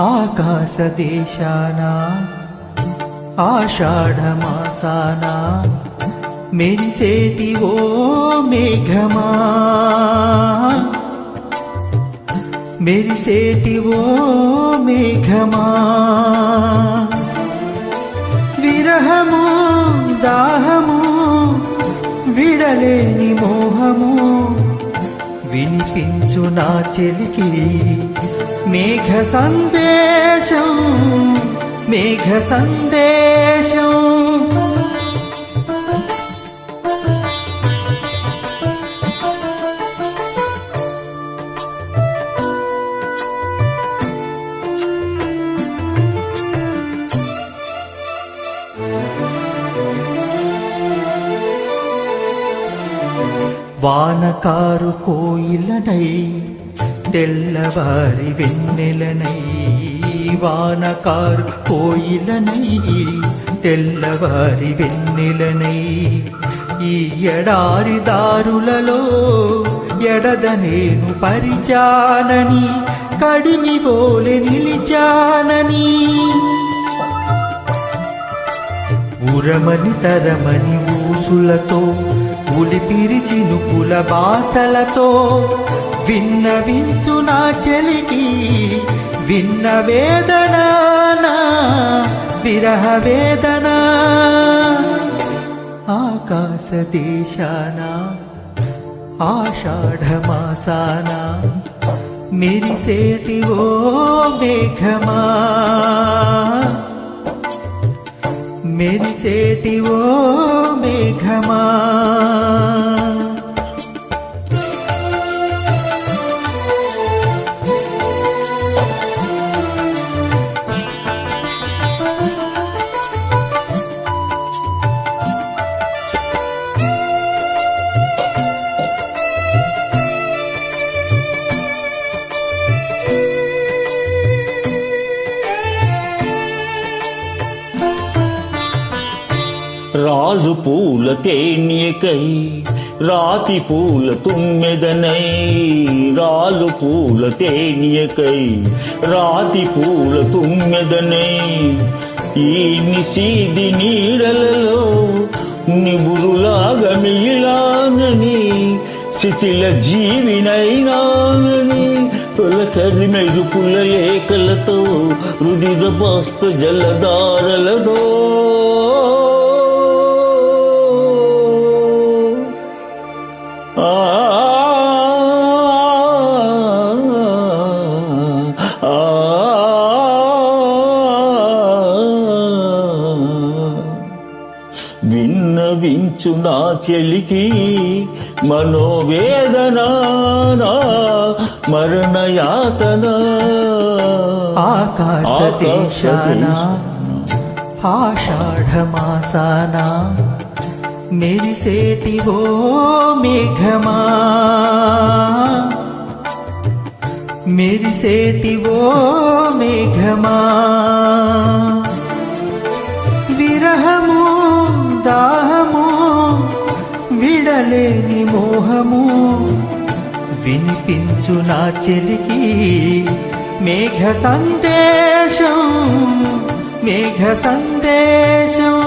ఆకాశ దేశాన ఆషాఢమాసాన మెరిసేటి ఓ మేఘమా మెరిసేటి ఓ మేఘమా విరహము దాహము విడలేని మోహము వినిపించు నా చెలికి మేఘ సందేశం మేఘ సందేశం వానకారు కోయిలనై తెల్లవారి వెన్నెలనై వానకారు కోయిలనై తెల్లవారి వెన్నెలనై ఈ ఎడారి దారులలో ఎడద నేను పరిచానని కడిమి బోలె నిలిచానని. ఉరమని తరమని ఊసులతో ఉలిపిరి చినుకుల బాసలతో విన్నవించు నా చెలికి విన్న వేదనా విరహ వేదన. ఆకాశ దేశాన ఆషాఢమాసాన మెరిసేటి ఓ మేఘమా. మెరిసేటి ఓ మేఘమా. రాజు పూల తేనియకై రాతి పూల తుమ్మెదనై రాలు పూల తేనియకై రాతి పూల తుమ్మెదనై. ఈ నిశీది నీడలలో నిబురులాగా మిగిలానని శిథిల జీవినైనానని తొలకరి మెరుపుల లేఖలతో రుదిర బాష్ప జలధారలతో విన్నవించు నా చెలికి మనోవేదన నా మరణయాతన ఆకాశ దేశాన ఆషాఢమాసాన మెరిసేటి ఓ మేఘమా మెరిసేటి ఓ మేఘమా మోహము వినిపించు నా చెలికి మేఘ సందేశం మేఘ సందేశం.